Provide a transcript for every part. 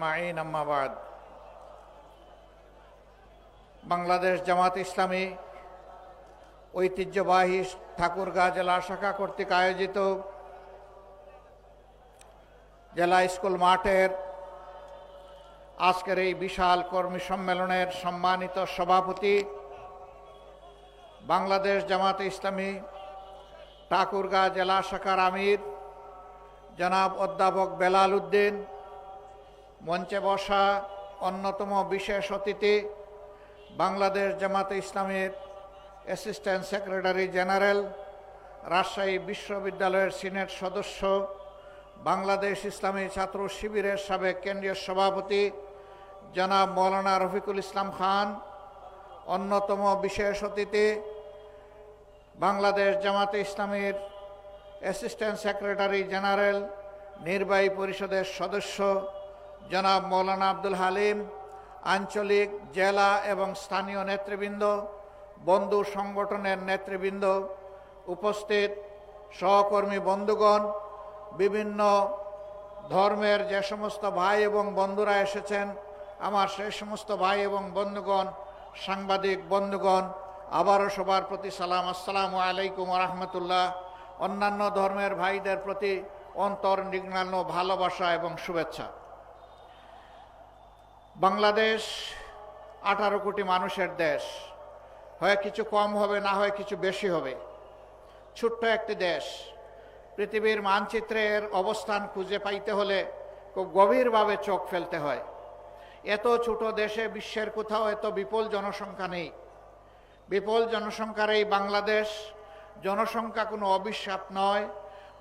আজমাইন আম্মাবাদ বাংলাদেশ জামাত ইসলামী ঐতিহ্যবাহী ঠাকুরগাঁ জেলা শাখা কর্তৃক আয়োজিত জেলা স্কুল মাঠের আজকের এই বিশাল কর্মী সম্মেলনের সম্মানিত সভাপতি বাংলাদেশ জামাত ইসলামী ঠাকুরগাঁ জেলা শাখার আমির জনাব অধ্যাপক বেলাল উদ্দিন মঞ্চে বসা অন্যতম বিশেষ অতিথি বাংলাদেশ জামাতে ইসলামের অ্যাসিস্ট্যান্ট সেক্রেটারি জেনারেল, রাজশাহী বিশ্ববিদ্যালয়ের সিনেট সদস্য, বাংলাদেশ ইসলামী ছাত্র শিবিরের সাবেক কেন্দ্রীয় সভাপতি জনাব মৌলানা রফিকুল ইসলাম খান, অন্যতম বিশেষ অতিথি বাংলাদেশ জামাতে ইসলামীর অ্যাসিস্ট্যান্ট সেক্রেটারি জেনারেল, নির্বাহী পরিষদের সদস্য জনাব মৌলানা আব্দুল হালিম, আঞ্চলিক, জেলা এবং স্থানীয় নেতৃবৃন্দ, বন্ধু সংগঠনের নেতৃবৃন্দ, উপস্থিত সহকর্মী বন্ধুগণ, বিভিন্ন ধর্মের যে সমস্ত ভাই এবং বন্ধুরা এসেছেন, আমার সেই সমস্ত ভাই এবং বন্ধুগণ, সাংবাদিক বন্ধুগণ, আবারও সবার প্রতি সালাম। আসসালামু আলাইকুম রহমতুল্লাহ। অন্যান্য ধর্মের ভাইদের প্রতি অন্তর নিগ্নান্ন ভালোবাসা এবং শুভেচ্ছা। বাংলাদেশ আঠারো কোটি মানুষের দেশ। হয় কিছু কম হবে, না হয় কিছু বেশি হবে। ছোট্ট একটি দেশ। পৃথিবীর মানচিত্রের অবস্থান খুঁজে পাইতে হলে খুব গভীরভাবে চোখ ফেলতে হয়। এত ছোট দেশে বিশ্বের কোথাও এত বিপুল জনসংখ্যা নেই। বিপুল জনসংখ্যার এই বাংলাদেশ জনসংখ্যা কোনো অবিশ্বাপ নয়,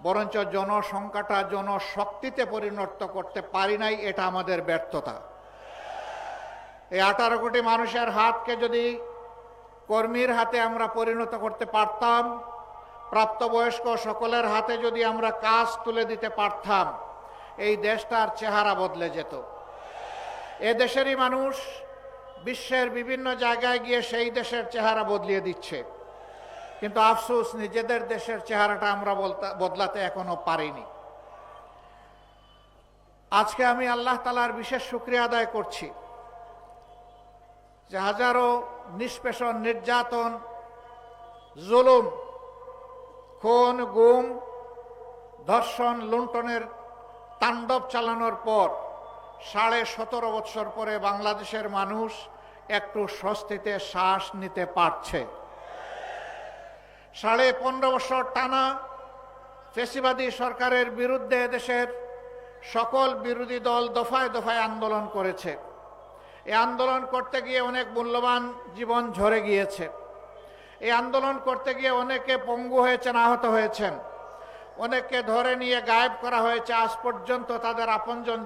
বরঞ্চ জনসংখ্যাটা জনশক্তিতে পরিণত করতে পারি নাই, এটা আমাদের ব্যর্থতা। এই আঠারো কোটি মানুষের হাতকে যদি কর্মীর হাতে আমরা পরিণত করতে পারতাম, প্রাপ্তবয়স্ক সকলের হাতে যদি আমরা কাজ তুলে দিতে পারতাম, এই দেশটার চেহারা বদলে যেত। এ দেশেরই মানুষ বিশ্বের বিভিন্ন জায়গায় গিয়ে সেই দেশের চেহারা বদলিয়ে দিচ্ছে। কিন্তু আফসোস, নিজেদের দেশের চেহারাটা আমরা বদলাতে এখনও পারিনি। আজকে আমি আল্লাহ তালার বিশেষ শুক্রিয়া আদায় করছি। যে হাজারো নিষ্পেষণ, নির্যাতন, জুলুম, খুন, গুম, ধর্ষণ, লুণ্ঠনের তাণ্ডব চালানোর পর সাড়ে সতেরো বৎসর পরে বাংলাদেশের মানুষ একটু স্বস্তিতে শ্বাস নিতে পারছে। সাড়ে পনেরো বছর টানা ফেসিবাদী সরকারের বিরুদ্ধে দেশের সকল বিরোধী দল দফায় দফায় আন্দোলন করেছে। এই আন্দোলন করতে গিয়ে অনেক মূল্যবান জীবন ঝরে গিয়েছে। এই আন্দোলন করতে গিয়ে অনেকে পঙ্গু হয়েছেন, আহত হয়েছেন। অনেককে ধরে নিয়ে গায়েব করা হয়েছে। আজ পর্যন্ত তাদের আপনজন